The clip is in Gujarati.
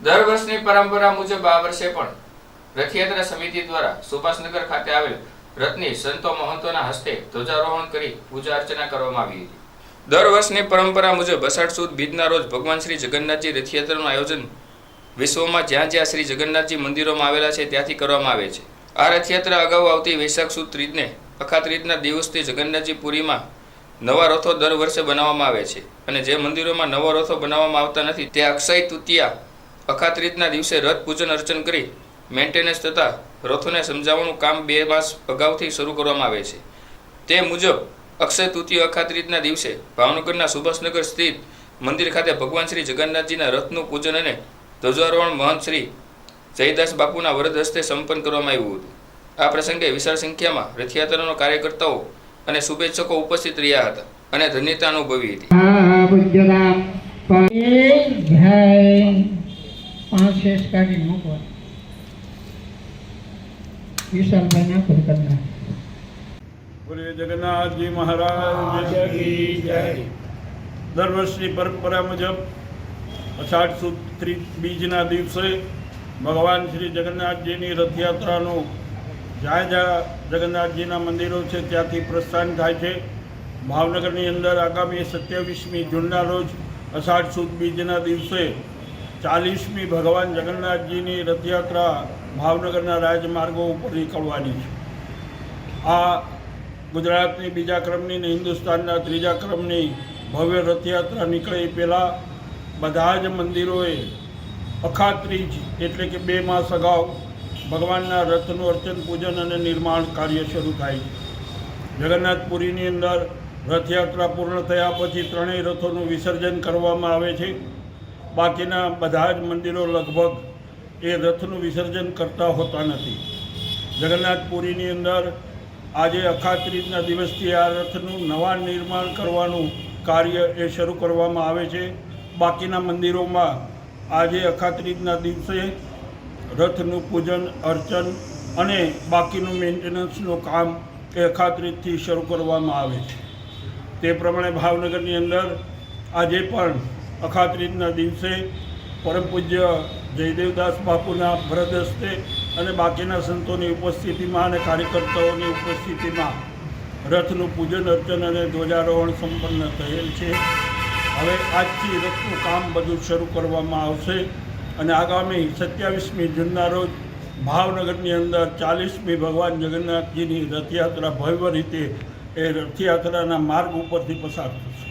દર વર્ષની પરંપરા મુજબ આ વર્ષે પણ રથયાત્રા સમિતિ દ્વારા સુભાષનગર ખાતે આવેલ રથની સંતો મહંતોના હસ્તે ધ્વજારોહણ કરી પૂજા અર્ચના કરવામાં આવી હતી. દર વર્ષની પરંપરા મુજબ અષાઢ સુદ બીજના રોજ ભગવાન શ્રી જગન્નાથજી રથયાત્રાનું આયોજન વિશ્વમાં જ્યાં જ્યાં શ્રી જગન્નાથજી મંદિરોમાં આવેલા છે ત્યાંથી કરવામાં આવે છે. આ રથયાત્રા અગાઉ આવતી વૈશાખ સુદ ત્રીજને અખાત રીતના દિવસથી જગન્નાથજી પુરીમાં નવા રથો દર વર્ષે બનાવવામાં આવે છે અને જે મંદિરોમાં નવા રથો બનાવવામાં આવતા નથી તે અક્ષય તૃતીયા અખાત રીતના દિવસે રથ પૂજન અર્ચન કરી મેન્ટેનન્સ તથા રથોને સમજાવવાનું કામ બે માસ અગાઉથી શરૂ કરવામાં આવે છે. તે મુજબ અક્ષય તૃતીય અખાત રીતના દિવસે ભાવનગરના સુભાષનગર સ્થિત મંદિર ખાતે ભગવાન શ્રી જગન્નાથજીના રથનું પૂજન અને ધ્વજારોહણ મહંત શ્રી જયદાસ બાપુના વરદ હસ્તે સંપન્ન કરવામાં આવ્યું હતું. આ પ્રસંગે વિશાળ સંખ્યામાં રથયાત્રાનો કાર્યકર્તાઓ અને શુભેચ્છકો ઉપસ્થિત રહ્યા હતા અને ધન્યતા અનુભવી હતી આ બુદ્ધનામ પરે જય પાંચ શેષ કાઢી મૂકવા. વિશાલભાઈ ના જગન્નાથજી મહારાજ દર વર્ષની પરંપરા મુજબ અષાઢ સુદ ત્રીજ બીજના દિવસે ભગવાન શ્રી જગન્નાથજીની રથયાત્રાનું જ્યાં જ્યાં જગન્નાથજીના મંદિરો છે ત્યાંથી પ્રસ્થાન થાય છે. ભાવનગરની અંદર આગામી સત્યાવીસમી જૂનના રોજ અષાઢ સુદ બીજના દિવસે ચાલીસમી ભગવાન જગન્નાથજીની રથયાત્રા ભાવનગરના રાજમાર્ગો ઉપર નીકળવાની છે. આ ગુજરાતની બીજા ક્રમની ને હિન્દુસ્તાનના ત્રીજા ક્રમની ભવ્ય રથયાત્રા નીકળે પહેલાં બધા જ મંદિરોએ અખાત્રીજ એટલે કે બે માસ અગાઉ ભગવાનના રથનું અર્ચન, પૂજન અને નિર્માણ કાર્ય શરૂ થાય છે. જગન્નાથપુરીની અંદર રથયાત્રા પૂર્ણ થયા પછી ત્રણેય રથોનું વિસર્જન કરવામાં આવે છે. બાકીના બધા જ મંદિરો લગભગ એ રથનું વિસર્જન કરતા હોતા નથી. જગન્નાથપુરીની અંદર આજે અખાત્રીજના દિવસથી આ રથનું નવા નિર્માણ કરવાનું કાર્ય એ શરૂ કરવામાં આવે છે. બાકીના મંદિરોમાં આજે અખાત્રીજના દિવસે રથનું પૂજન, અર્ચન અને બાકીનું મેન્ટેનન્સનું કામ એ અખાત્રીજથી શરૂ કરવામાં આવે છે. તે પ્રમાણે ભાવનગરની અંદર આજે પણ અખાત્રીજના દિવસે પરમ પૂજ્ય જયદેવદાસ બાપુના ભરત હસ્તે અને બાકીના સંતોની ઉપસ્થિતિમાં અને કાર્યકર્તાઓની ઉપસ્થિતિમાં રથનું પૂજન, અર્ચન અને ધ્વજારોહણ સંપન્ન થયેલ છે. હવે આજથી રથનું કામ બધું શરૂ કરવામાં આવશે અને આગામી સત્યાવીસમી જૂનના રોજ ભાવનગરની અંદર ચાલીસમી ભગવાન જગન્નાથજીની રથયાત્રા ભવ્ય રીતે એ રથયાત્રાના માર્ગ ઉપરથી પસાર થશે.